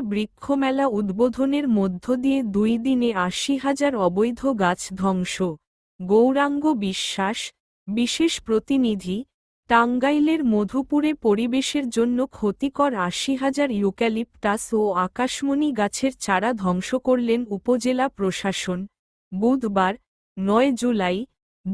বৃক্ষমেলা উদ্বোধনের মধ্য দিয়ে দুই দিনে আশি হাজার অবৈধ গাছ ধ্বংস। গৌরাঙ্গ বিশ্বাস, বিশেষ প্রতিনিধি, টাঙ্গাইলের মধুপুরে পরিবেশের জন্য ক্ষতিকর আশি হাজার ইউক্যালিপটাস ও আকাশমণি গাছের চারা ধ্বংস করলেন উপজেলা প্রশাসন। বুধবার, নয় জুলাই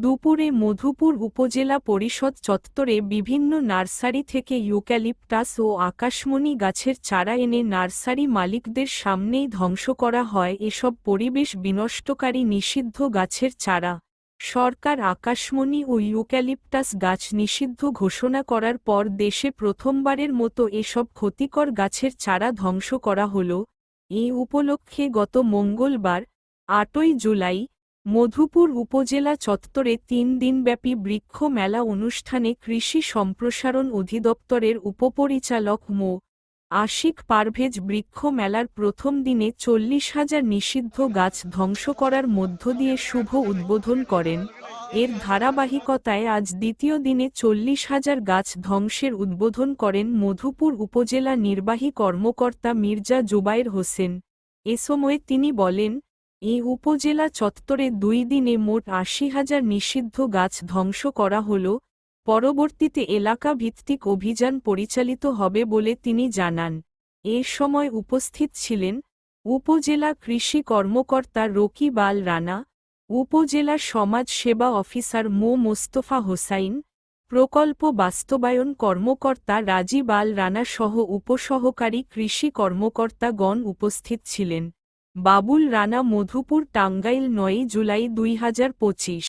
দুপুরে মধুপুর উপজেলা পরিষদ চত্বরে বিভিন্ন নার্সারি থেকে ইউক্যালিপটাস ও আকাশমণি গাছের চারা এনে নার্সারি মালিকদের সামনেই ধ্বংস করা হয়। এসব পরিবেশ বিনষ্টকারী নিষিদ্ধ গাছের চারা। সরকার আকাশমণি ও ইউক্যালিপটাস গাছ নিষিদ্ধ ঘোষণা করার পর দেশে প্রথমবারের মতো এসব ক্ষতিকর গাছের চারা ধ্বংস করা হল। এ উপলক্ষে গত মঙ্গলবার, আটই জুলাই মধুপুর উপজেলা চত্বরে তিন দিনব্যাপী বৃক্ষ মেলা অনুষ্ঠানে কৃষি সম্প্রসারণ অধিদপ্তরের উপপরিচালক মো. আশিক পারভেজ বৃক্ষ মেলার প্রথম দিনে চল্লিশ হাজার নিষিদ্ধ গাছ ধ্বংস করার মধ্য দিয়ে শুভ উদ্বোধন করেন। এর ধারাবাহিকতায় আজ দ্বিতীয় দিনে চল্লিশ হাজার গাছ ধ্বংসের উদ্বোধন করেন মধুপুর উপজেলা নির্বাহী কর্মকর্তা মির্জা জুবায়ের হোসেন। এ সময় তিনি বলেন এই উপজেলা চত্বরে দুই দিনে মোট আশি হাজার নিষিদ্ধ গাছ ধ্বংস করা হল, পরবর্তীতে এলাকা ভিত্তিক অভিযান পরিচালিত হবে বলে তিনি জানান। এ সময় উপস্থিত ছিলেন উপজেলা কৃষি কর্মকর্তা রকিব আল রানা, উপজেলা সমাজ সেবা অফিসার মো. মোস্তফা হোসাইন, প্রকল্প বাস্তবায়ন কর্মকর্তা রাজীব আল রানা সহ উপসহকারী কৃষি কর্মকর্তাগণ উপস্থিত ছিলেন। বাবুল রানা মধুপুর টাঙ্গাইল নয় জুলাই দুই হাজার পঁচিশ।